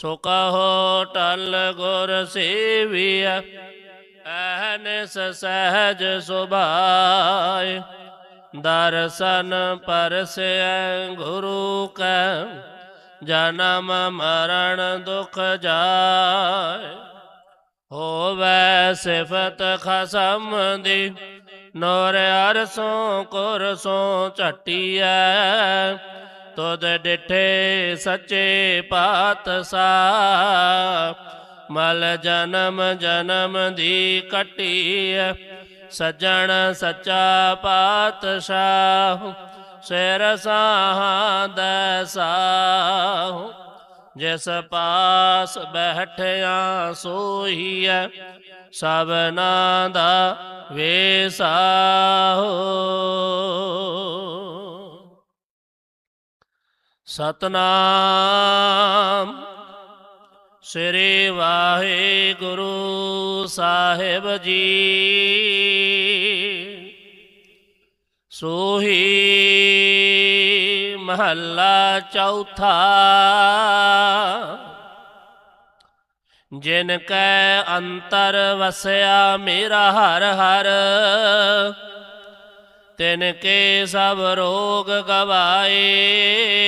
ਸੋ ਕਹੋ ਟਲ ਗੁਰ ਸੇਵੀਐ ਐਨਸ ਸਹਿਜ ਸੁਭਾਏ ਦਰਸ਼ਨ ਪਰਸੈ ਗੁਰੂ ਕੈ, ਜਨਮ ਮਰਨ ਦੁਖ ਜਾਏ ਹੋਵੇ ਸਿਫਤ ਖਸਮ ਦੀ, ਨੋਰ ਅਰਸੋਂ ਕੁਰਸੋਂ ਝਟੀਐ। ਤੁਧ ਡਿਠੇ ਸੱਚੇ ਪਾਤਸ਼ਾਹ। ਮਲ ਜਨਮ ਜਨਮ ਦੀ ਕਟੀਐ, ਸੱਜਣ ਸੱਚਾ ਪਾਤਸ਼ਾਹ। ਸਿਰ ਸਾਹਾਂ ਦਸਾਹੁ ਜਿਸ ਪਾਸ ਬੈਠਿਆ ਸੋਹੀਐ, ਸਭਨਾ ਦਾ ਵੇਸਾਹੋ ਸਤਨਾਮ। ਸ੍ਰੀ ਵਾਹਿਗੁਰੂ ਸਾਹਿਬ ਜੀ। ਸੋਹੀ ਮਹੱਲਾ ਚੌਥਾ। ਜਿਨ ਕੈ ਅੰਤਰ ਵਸਿਆ ਮੇਰਾ ਹਰ ਹਰ, ਤਿਨ ਕੇ ਸਭ ਰੋਗ ਗਵਾਏ।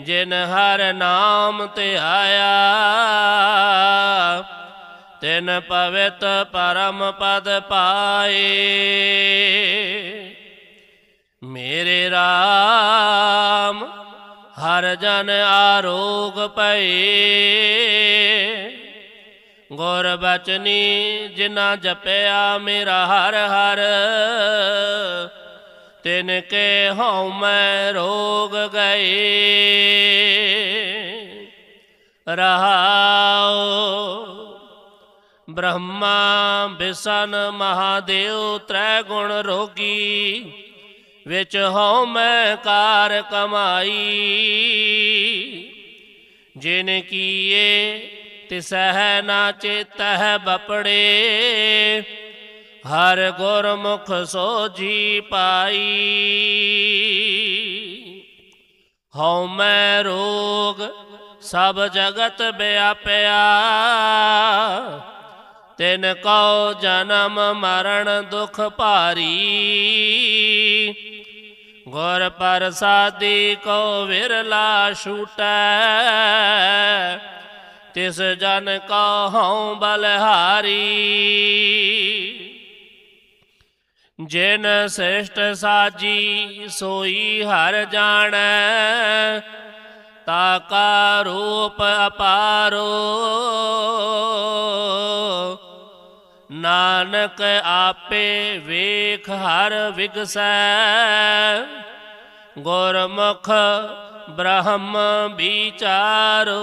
ਜਿਨ ਹਰ ਨਾਮ ਧਿਆਇਆ ਤਿਨ ਪਵਿੱਤ ਪਰਮ ਪਦ ਪਾਏ। ਮੇਰੇ RAM ਹਰ ਜਨ ਆਰੋਗ ਪਏ ਗੁਰ ਬਚਨੀ ਜਿਨਾ ਜਪਿਆ ਮੇਰਾ ਹਰ ਹਰ ਤਿਨ ਕੇ ਹਉ ਮੈਂ ਰੋਗ ਗਏ। ਰਹਾਉ ਬ੍ਰਹਮਾ ਬਿਸਨ ਮਹਾਦੇਵ ਤ੍ਰੈ ਗੁਣ ਰੋਗੀ, ਵਿੱਚ ਹਉ ਮੈਂ ਕਾਰ ਕਮਾਈ। ਜਿਨ ਕੀਏ ਤਿਸਹਿ ਨਾ ਚੇਤਹਿ ਬਪੜੇ ਹਰ ਗੁਰਮੁਖ ਸੋਜੀ ਪਾਈ। ਹਉ ਮੈਂ ਰੋਗ ਸਭ ਜਗਤ ਵਿਆਪਿਆ ਤਿਨ ਕਉ ਜਨਮ ਮਰਨ ਦੁਖ ਭਾਰੀ। ਗੁਰ ਪ੍ਰਸਾਦੀ ਕੋ ਵਿਰਲਾ ਛੂਟੈ। ਤਿਸ ਜਨ ਕੋ ਹਉ ਬਲਹਾਰੀ। ਜਿਨ ਸ੍ਰਿਸ਼ਟ ਸਾਜੀ ਸੋਈ ਹਰ ਜਾਣੈ ਤਾ ਕਾ ਰੂਪ ਅਪਾਰੋ। ਨਾਨਕ ਆਪੇ ਵੇਖ ਹਰ ਵਿਗਸੈ, ਗੁਰਮੁਖ ਬ੍ਰਹਮ ਵਿਚਾਰੋ।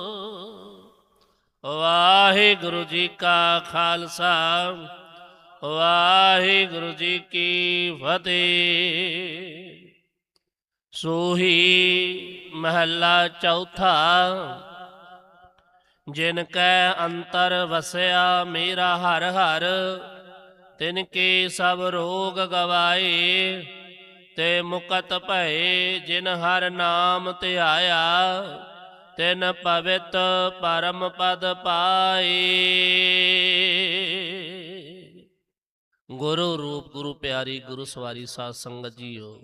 ਵਾਹਿਗੁਰੂ ਜੀ ਕਾ ਖਾਲਸਾ, ਵਾਹਿਗੁਰੂ ਜੀ ਕੀ ਫਤਿਹ। ਸੋਹੀ ਮਹੱਲਾ ਚੌਥਾ, ਜਿਨ ਕੈ ਅੰਤਰ ਵਸਿਆ ਮੇਰਾ ਹਰ ਹਰ, ਤਿਨ ਕੇ ਸਭ ਰੋਗ ਗਵਾਏ, ਤੇ ਮੁਕਤ ਭਏ ਜਿਨ ਹਰ ਨਾਮ ਧਿਆਇਆ। ਤਿਨ ਪਵਿੱਤ ਪਰਮ ਪਦ ਪਾਏ ਗੁਰੂ ਰੂਪ, ਗੁਰੂ ਪਿਆਰੀ, ਗੁਰੂ ਸਵਾਰੀ ਸਾਧ ਸੰਗਤ ਜੀਓ,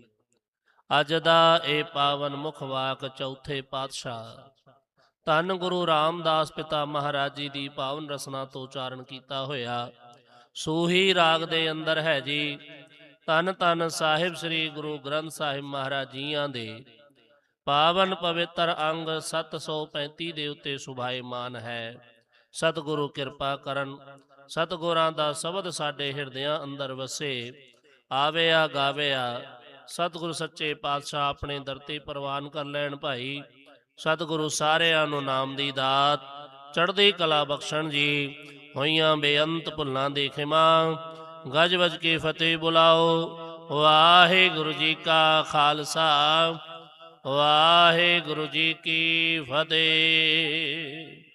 ਅੱਜ ਦਾ ਇਹ ਪਾਵਨ ਮੁਖ ਵਾਕ ਚੌਥੇ ਪਾਤਸ਼ਾਹ ਧੰਨ ਗੁਰੂ ਰਾਮਦਾਸ ਪਿਤਾ ਮਹਾਰਾਜ ਜੀ ਦੀ ਪਾਵਨ ਰਸਨਾ ਤੋਂ ਉਚਾਰਨ ਕੀਤਾ ਹੋਇਆ। ਸੂਹੀ ਰਾਗ ਦੇ ਅੰਦਰ ਹੈ ਜੀ, ਧੰਨ ਧੰਨ ਸਾਹਿਬ ਸ੍ਰੀ ਗੁਰੂ ਗ੍ਰੰਥ ਸਾਹਿਬ ਮਹਾਰਾਜ ਜੀਆਂ ਦੇ ਪਾਵਨ ਪਵਿੱਤਰ ਅੰਗ 735 ਦੇ ਉੱਤੇ ਸੁਭਾਏਮਾਨ ਹੈ। ਸਤਿਗੁਰੂ ਕਿਰਪਾ ਕਰਨ, ਸਤਿਗੁਰਾਂ ਦਾ ਸ਼ਬਦ ਸਾਡੇ ਹਿਰਦਿਆਂ ਅੰਦਰ ਵਸੇ। ਆਵੇ ਆਵਿਆ ਗਾਵਿਆ, ਸਤਿਗੁਰੂ ਸੱਚੇ ਪਾਤਸ਼ਾਹ ਆਪਣੇ ਦਰ ਤੇ ਪ੍ਰਵਾਨ ਕਰ ਲੈਣ ਭਾਈ। ਸਤਿਗੁਰੂ ਸਾਰਿਆਂ ਨੂੰ ਨਾਮ ਦੀ ਦਾਤ, ਚੜ੍ਹਦੀ ਕਲਾ ਬਖਸ਼ਣ ਜੀ। ਹੋਈਆਂ ਬੇਅੰਤ ਭੁੱਲਾਂ ਦੀ ਖਿਮਾ ਗਜ ਵਜ ਕੇ ਫਤਿਹ ਬੁਲਾਓ। ਵਾਹਿਗੁਰੂ ਜੀ ਕਾ ਖਾਲਸਾ। ਵਾਹਿਗੁਰੂ ਜੀ ਕੀ ਫਤਿਹ।